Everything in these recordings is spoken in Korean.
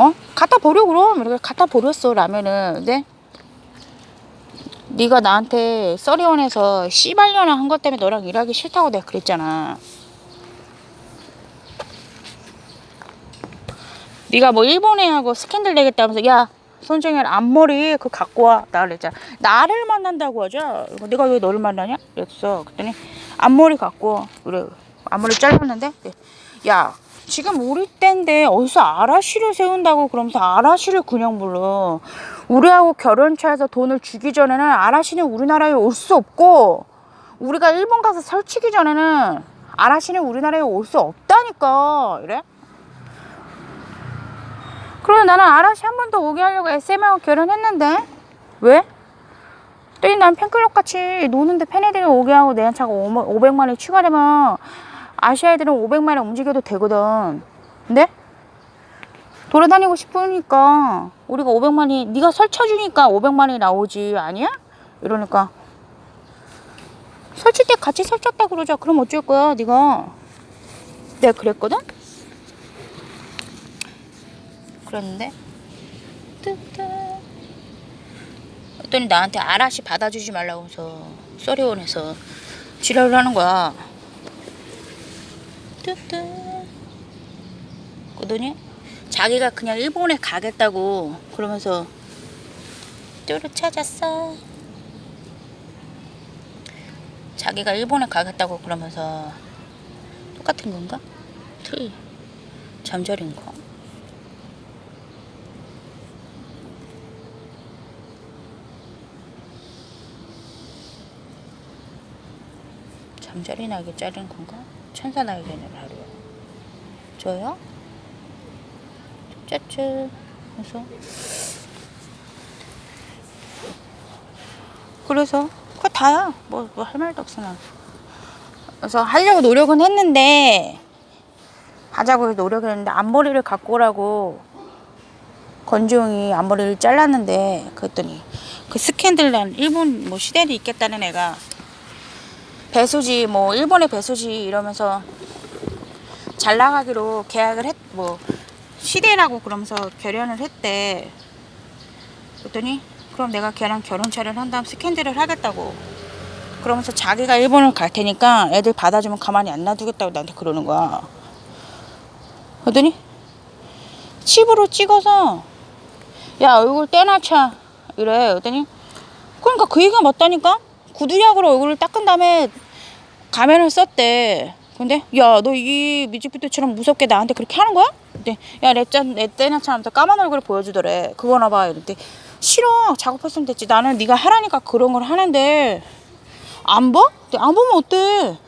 어? 갖다 버려 그럼 이렇게 갖다 버렸어 라면을 근데 네가 나한테 써리원에서 씨발년을 한것 때문에 너랑 일하기 싫다고 내가 그랬잖아 네가 뭐 일본에 하고 스캔들 내겠다면서 야 손정현 앞머리 그거 갖고 와. 나 그랬잖아. 나를 만난다고 하자. 내가 왜 너를 만나냐? 그랬어. 그랬더니 앞머리 갖고 와. 그래. 앞머리 네. 야 지금 우리 때인데 어디서 아라시를 세운다고 그러면서 아라시를 그냥 불러. 우리하고 결혼차에서 돈을 주기 전에는 아라시는 우리나라에 올 수 없고 우리가 일본 가서 설치기 전에는 아라시는 우리나라에 올 수 없다니까. 이래? 그럼 나는 아라시 한 번 더 오게 하려고 SM하고 결혼했는데 왜? 또이 난 팬클럽 같이 노는데 팬애들이 오게 하고 내 차가 500만 원이 추가되면 아시아 애들은 500만 원 움직여도 되거든. 근데 돌아다니고 싶으니까 우리가 500만 원이 네가 설쳐주니까 500만 원이 나오지 아니야? 이러니까 설칠 때 같이 설쳤다 그러자. 그럼 어쩔 거야 네가? 내가 그랬거든. 그랬는데 뜨뜨 그랬더니 나한테 아라시 받아주지 말라고 해서 써리원에서 지랄을 하는 거야 뜨뜨 그러더니 자기가 그냥 일본에 가겠다고 그러면서 뚜루 찾았어 자기가 일본에 가겠다고 그러면서 똑같은 건가? 틀 잠자린 거 잠자리 날개 자른 건가? 천사 날개는 하루요. 저요? 짜쭈. 그래서 그래서 그거 다야. 뭐 뭐 할 말도 없어 나. 그래서 하려고 노력은 했는데 하자고 노력했는데 앞머리를 갖고 오라고 건지용이 앞머리를 잘랐는데 그랬더니 그 스캔들 난 일본 뭐 시대도 있겠다는 애가 배수지 뭐 일본의 배수지 이러면서 잘 나가기로 계약을 했 뭐 시대라고 그러면서 결연을 했대. 그랬더니 그럼 내가 걔랑 결혼차를 한 다음 스캔들을 하겠다고. 그러면서 자기가 일본을 갈 테니까 애들 받아주면 가만히 안 놔두겠다고 나한테 그러는 거야. 그랬더니 칩으로 찍어서 야 얼굴 떼놔차 이래. 그랬더니 그러니까 그 얘기가 맞다니까. 구두약으로 얼굴을 닦은 다음에 가면을 썼대. 근데 야 너 이 뮤직비디오처럼 무섭게 나한테 그렇게 하는 거야? 근데 야 랩짠 랩떼나처럼 까만 얼굴 보여주더래. 그거나 봐. 이랬대. 싫어. 작업했으면 됐지. 나는 네가 하라니까 그런 걸 하는데 안 봐? 근데 안 보면 어때?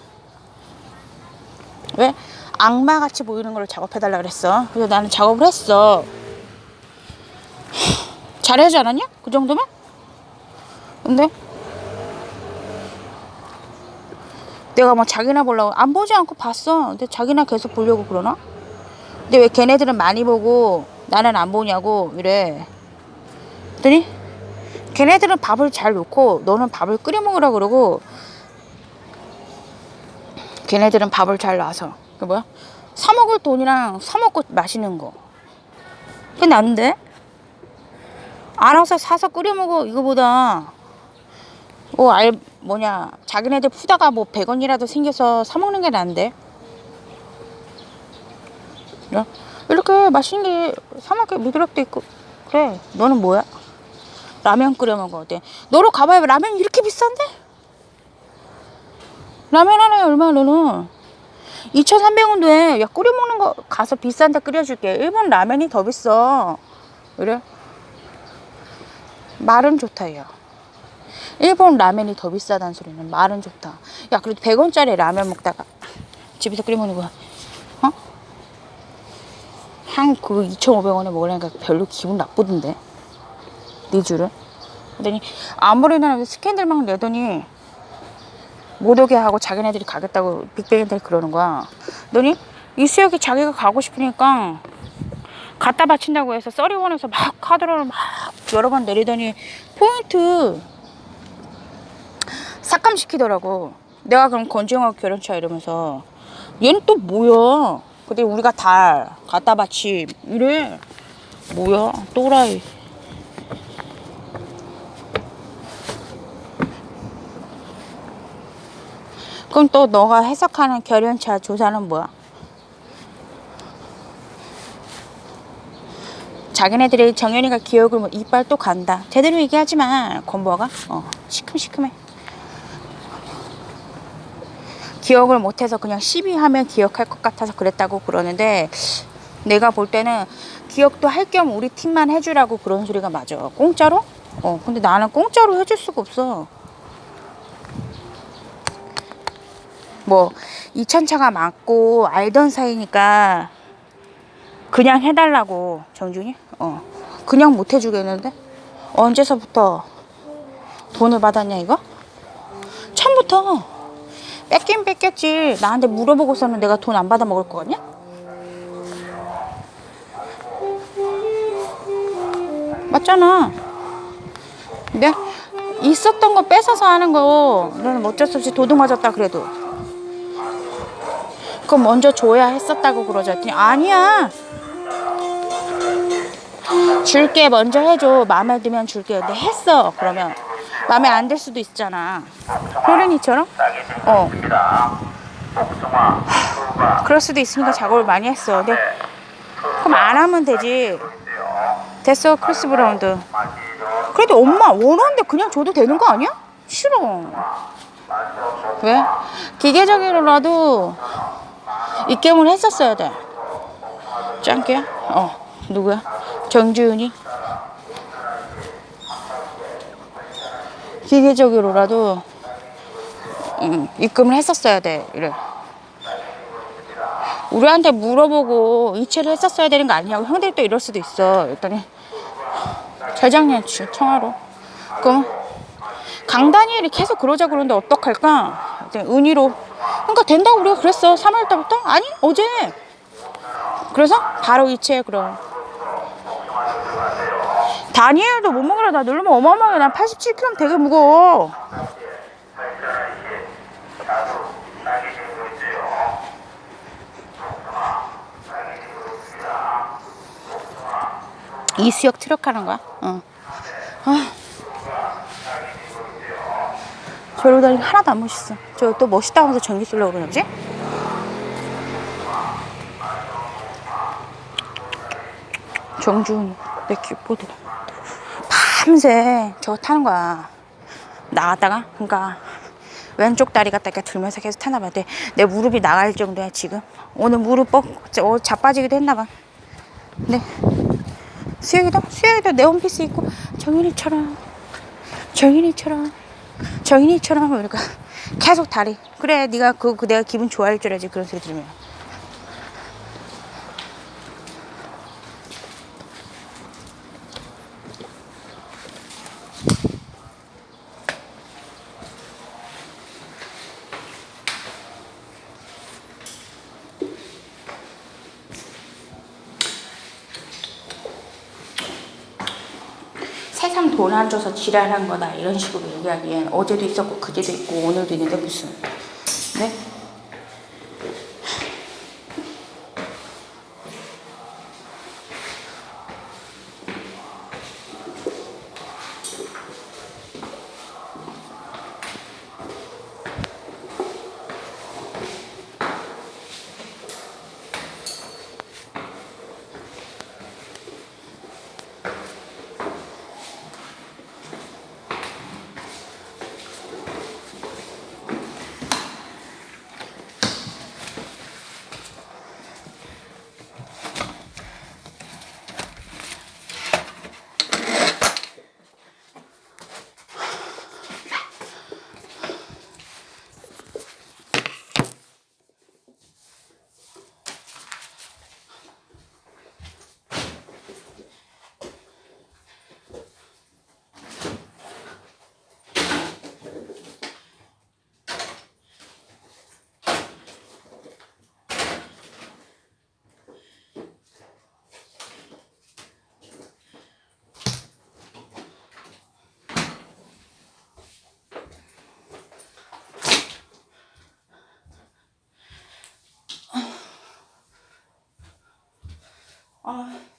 왜? 악마같이 보이는 걸 작업해달라 그랬어. 그래서 나는 작업을 했어. 잘하지 않았냐? 그 정도면? 근데 내가 뭐 자기나 보려고 안 보지 않고 봤어. 근데 자기나 계속 보려고 그러나? 근데 왜 걔네들은 많이 보고 나는 안 보냐고 이래. 그랬더니 걔네들은 밥을 잘 놓고 너는 밥을 끓여 먹으라 그러고 걔네들은 밥을 잘 놔서 그 뭐야? 사 먹을 돈이랑 사 먹고 마시는 거. 그게 난데? 알아서 사서 끓여 먹어 이거보다 뭐알 뭐냐 자기네들 푸다가 뭐 100원이라도 생겨서 사 먹는 게 나은데 야, 이렇게 맛있는 게 사 먹게 미드락도 있고 그래 너는 뭐야 라면 끓여 먹어 어때 너로 가봐야 라면 이렇게 비싼데 라면 하나에 얼마야 너는 2,300원 돼. 야 끓여 먹는 거 가서 비싼데 끓여줄게. 일본 라면이 더 비싸. 그래? 말은 좋다 야. 일본 라면이 더 비싸다는 소리는 말은 좋다. 야 그래도 100원짜리 라면 먹다가 집에서 끓여 먹는 거야. 어? 한 그 2,500원에 먹으려니까 별로 기분 나쁘던데. 네 줄은? 그러더니 아무리나 스캔들 막 내더니 못 오게 하고 자기네들이 가겠다고 빅뱅이들 그러는 거야. 너니 이수혁이 자기가 가고 싶으니까 갖다 바친다고 해서 써리원에서 막 카드를 막 여러 번 내리더니 포인트 삭감시키더라고. 내가 그럼 건지영하고 결혼차 이러면서 얘는 또 뭐야? 근데 우리가 달 갖다 바치 이래. 뭐야 또라이 그럼 또 너가 해석하는 결연차 조사는 뭐야? 자기네들이 정연이가 기억을 뭐 이빨 또 간다. 제대로 얘기하지 마. 건보가 어 시큼시큼해. 기억을 못해서 그냥 시비하면 기억할 것 같아서 그랬다고 그러는데 내가 볼 때는 기억도 할 겸 우리 팀만 해주라고 그런 소리가 맞아. 공짜로? 어 근데 나는 공짜로 해줄 수가 없어. 뭐 이천차가 맞고 알던 사이니까 그냥 해달라고 정준이? 어 그냥 못 해주겠는데 언제서부터 돈을 받았냐 이거? 처음부터 뺏긴 뺏겼지. 나한테 물어보고서는 내가 돈 안 받아 먹을 거 같냐? 맞잖아. 근데 있었던 거 뺏어서 하는 거. 너는 어쩔 수 없이 도둑 맞았다 그래도. 그럼 먼저 줘야 했었다고 그러자 했더니 아니야. 줄게. 먼저 해줘. 마음에 들면 줄게. 근데 했어 그러면 마음에 안 들 수도 있잖아 효린이처럼 어 하, 그럴 수도 있으니까 작업을 많이 했어 근데 그럼 안 하면 되지 됐어 크리스 브라운드 그래도 엄마 원하는데 그냥 줘도 되는 거 아니야? 싫어 왜? 기계적으로라도 입겜을 했었어야 돼 짱깨야? 어 누구야? 정주은이? 기계적으로라도 음, 입금을 했었어야 돼 이래. 우리한테 물어보고 이체를 했었어야 되는 거 아니냐고 형들이 또 이럴 수도 있어 일단은 재작년치 청하로. 그럼 강다니엘이 계속 그러자 그러는데 어떡할까? 은희로. 그러니까 된다고 우리가 그랬어 3월 달부터? 아니 어제. 그래서 바로 이체해 그럼 다니엘도 못 먹으라 나 누르면 어마어마해 난 87kg 되게 무거워 이수혁 트럭 하는 거야? 어. 아. 저러고 다니기 하나도 안 멋있어. 저 또 멋있다 하면서 전기 쓰려고 그러지? 정준, 내 킥보드. 밤새 저거 타는 거야. 나갔다가, 그러니까 왼쪽 다리 갖다 이렇게 들면서 계속 타나 봐. 내, 내 무릎이 나갈 정도야, 지금. 오늘 무릎 뻑, 어, 자빠지기도 했나 봐. 네. 수영이도, 수영이도 내 원피스 입고 정인이처럼, 정인이처럼, 정인이처럼 그러니까 계속 다리. 그래, 네가 그, 그 내가 기분 좋아할 줄 알지 그런 소리 들으면. 세상 돈 안 줘서 지랄한 거다 이런 식으로 얘기하기엔 어제도 있었고 그제도 있고 오늘도 있는데 무슨 네? 아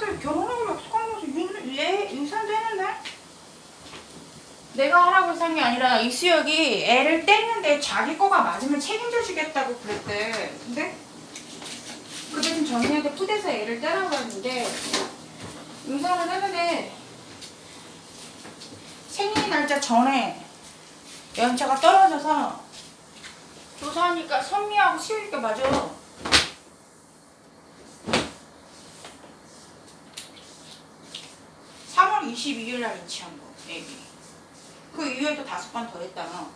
둘이 연애해서 결혼하기로 약속하면서 유, 얘 유산도 했는데? 내가 하라고 한게 아니라 이수혁이 애를 뗐는데 자기 거가 맞으면 책임져 주겠다고 그랬대. 근데 그 대신 정희한테 푸대서 애를 떼라고 했는데 유산을 했는데 생일 날짜 전에 연차가 떨어져서 조사하니까 선미하고 시우니까 맞아. 삼월 22일 날 이치한 거, 애기. 그 이후에도 다섯 번 더 했다며.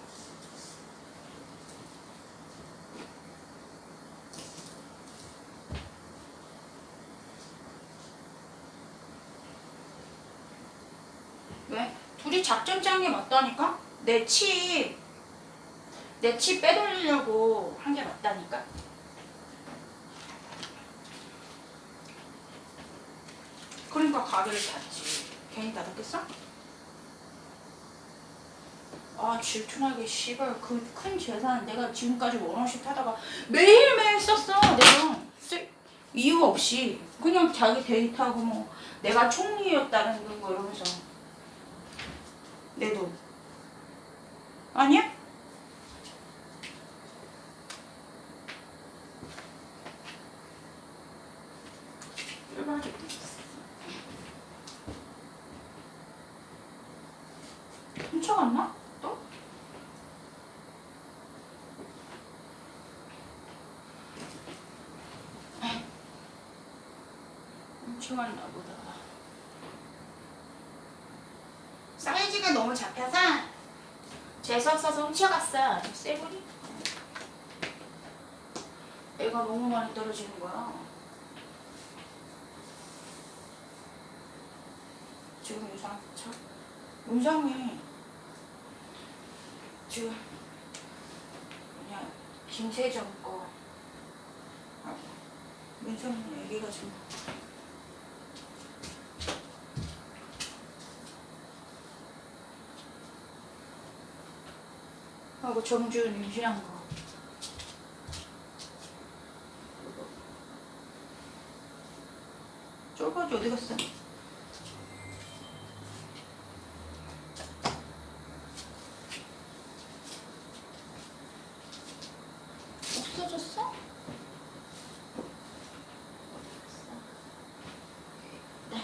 왜? 둘이 작전 짠게 맞다니까? 내 칩, 내칩 빼돌리려고 한 게 맞다니까? 그러니까 가게를 닫지. 괜히 닫았겠어? 아 질투나게 씨발. 그 큰 재산 내가 지금까지 원어식 하다가 매일매일 썼어 내가. 쓸 이유 없이. 그냥 자기 데이트하고 뭐 내가 총리였다는 거 이러면서. 내 돈 아니야? 쫄바지 훔쳐갔나? 또? 훔쳐갔나 보다. 사이즈가 너무 잡혀서 재수 없어서 훔쳐갔어. 쇠고리. 애가 너무 많이 떨어지는 거야. 지금 차 윤상이 지금 그냥 김세정 거 하고 윤상이 얘기가 좀 하고 정준 임신한 거 쫄바지 어디 갔어? 없어졌어? 네.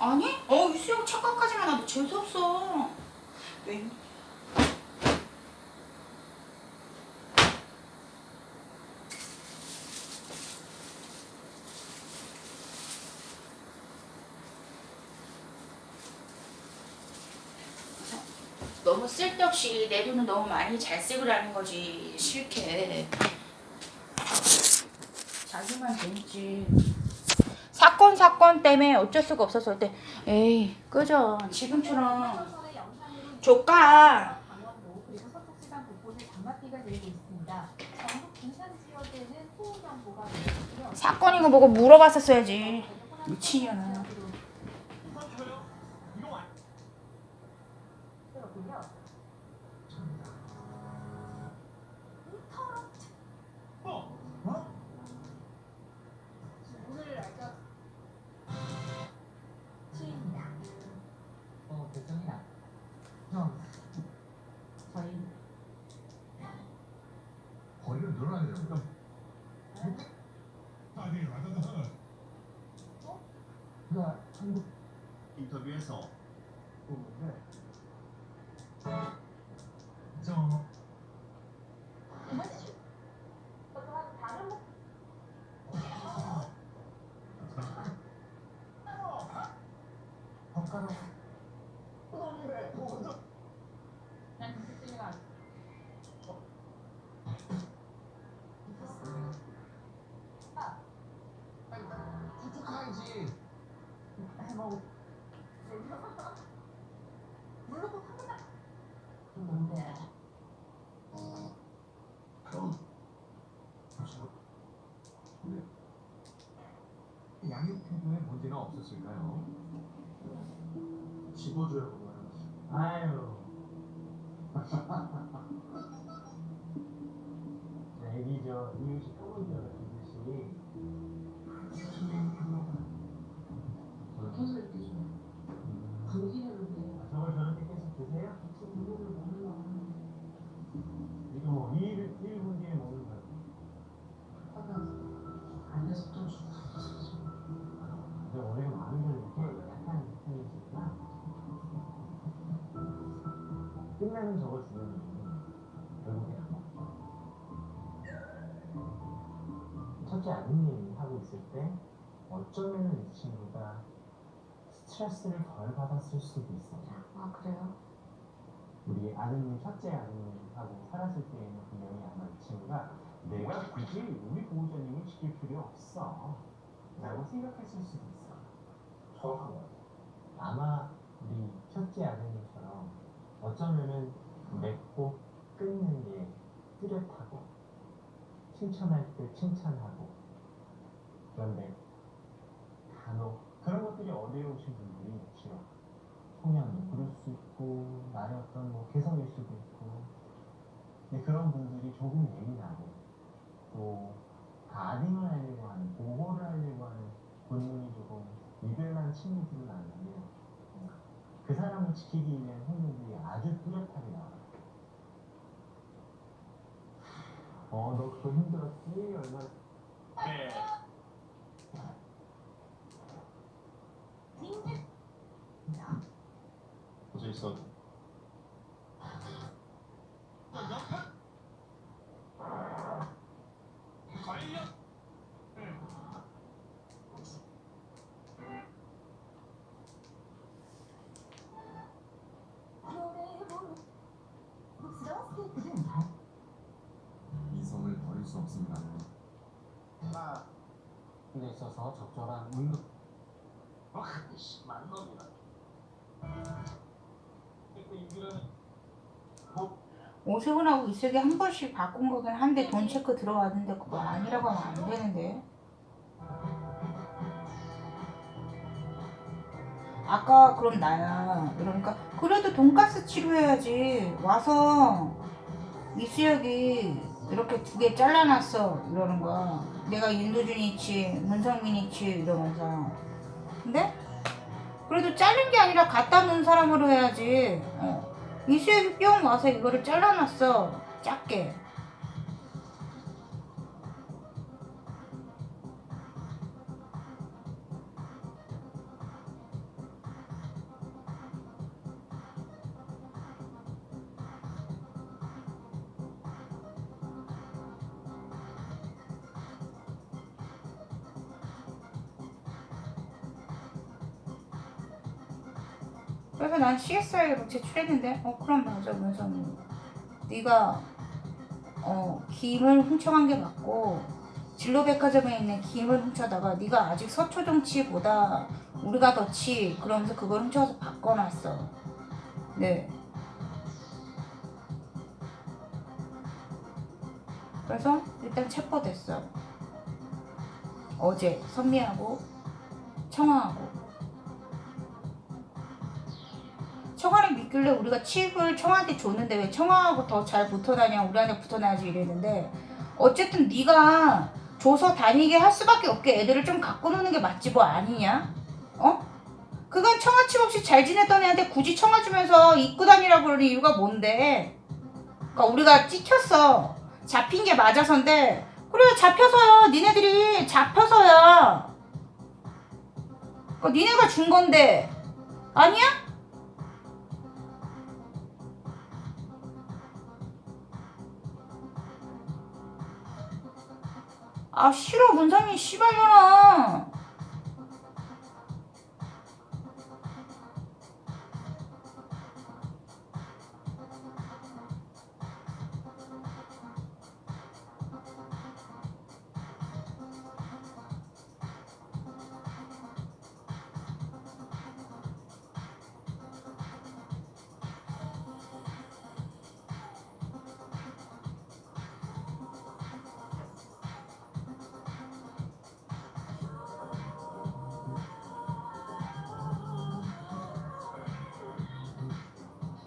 아니? 어, 수영 착각하지만 나도 재수없어. 왜? 너무 쓸데없이 내 돈을 너무 많이 잘 쓰고라는 거지. 싫게. 자기만 재밌지. 사건 사건 때문에 어쩔 수가 없어서 그때. 에이 끄져 지금처럼 조카. 사건이고 뭐고 물어봤었어야지 미친년아 뭔데? 양육 태도에 문제가 없었을까요? 집어줘야 뭐야. 아유. 스트레스를 덜 받았을 수도 있어요. 아 그래요? 우리 아드님, 첫째 아드님하고 살았을 때에는 분명히 아마 이 친구가 내가 굳이 우리 보호자님을 지킬 필요 없어 라고 생각했을 수도 있어 정확한 아마 우리 첫째 아드님처럼 어쩌면은 맺고 끊는 게 뚜렷하고 칭찬할 때 칭찬하고 그런데 간혹 그런 것들이 어려우신 분들이 있죠 성향도 그럴 수 있고 나의 어떤 뭐 개성일 수도 있고 근데 그런 분들이 조금 예민하고 또 가딩을 하려고 하는 보호를 하려고 하는 본능이 조금 유별난 친구들은 아닌데 그 사람을 지키기 위한 행동들이 아주 뚜렷하게 나와요 어 너 그거 힘들었지? 얼마나 네. 어제 있어. 관련. 이성을 버릴 수 없습니다. 나 근데 있어서 적절한 운동 아, 심한 놈이다 오세훈하고 이슬기 한 번씩 바꾼 거긴 한데 돈 체크 들어왔는데 그거 아니라고 하면 안 되는데. 아까 그럼 나야. 그러니까 그래도 돈가스 치료해야지. 와서 이 수혁이 이렇게 두 개 잘라놨어 이러는 거야. 내가 윤도준이 있지, 문성민이 있지 이러면서. 근데 그래도 자른 게 아니라 갖다 놓은 사람으로 해야지. 어. 이수혁이 뿅 와서 이거를 잘라놨어 작게 그래서 난 CSI로 제출했는데 어 그럼 맞아 문성이 네가 어 김을 훔쳐간 게 맞고 진로백화점에 있는 김을 훔쳐다가 네가 아직 서초 정치보다 우리가 더치 그러면서 그걸 훔쳐서 바꿔놨어. 네. 그래서 일단 체포됐어. 어제 선미하고 청아하고 청아를 믿길래 우리가 칩을 청아한테 줬는데 왜 청아하고 더 잘 붙어 다냐 우리한테 붙어나야지 이랬는데 어쨌든 네가 줘서 다니게 할 수밖에 없게 애들을 좀 갖고 노는 게 맞지 뭐 아니냐? 어? 그건 청아 칩 없이 잘 지냈던 애한테 굳이 청아 주면서 입고 다니라고 그러는 이유가 뭔데? 그러니까 우리가 찍혔어 잡힌 게 맞아서인데 그래 잡혀서요 니네들이 잡혀서야 그러니까 니네가 준 건데 아니야? 아 싫어 문상민 씨발년아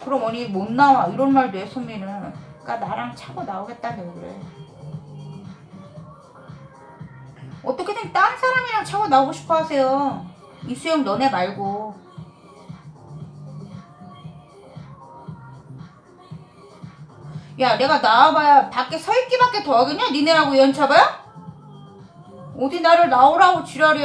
그럼 언니 못 나와 이런 말도 해 선미는 그러니까 나랑 차고 나오겠다며 그래 어떻게든 딴 사람이랑 차고 나오고 싶어 하세요. 이수영 너네 말고. 야, 내가 나와봐야 밖에 서 있기밖에 더 하겠냐? 니네라고 연차봐요? 어디 나를 나오라고 지랄이야.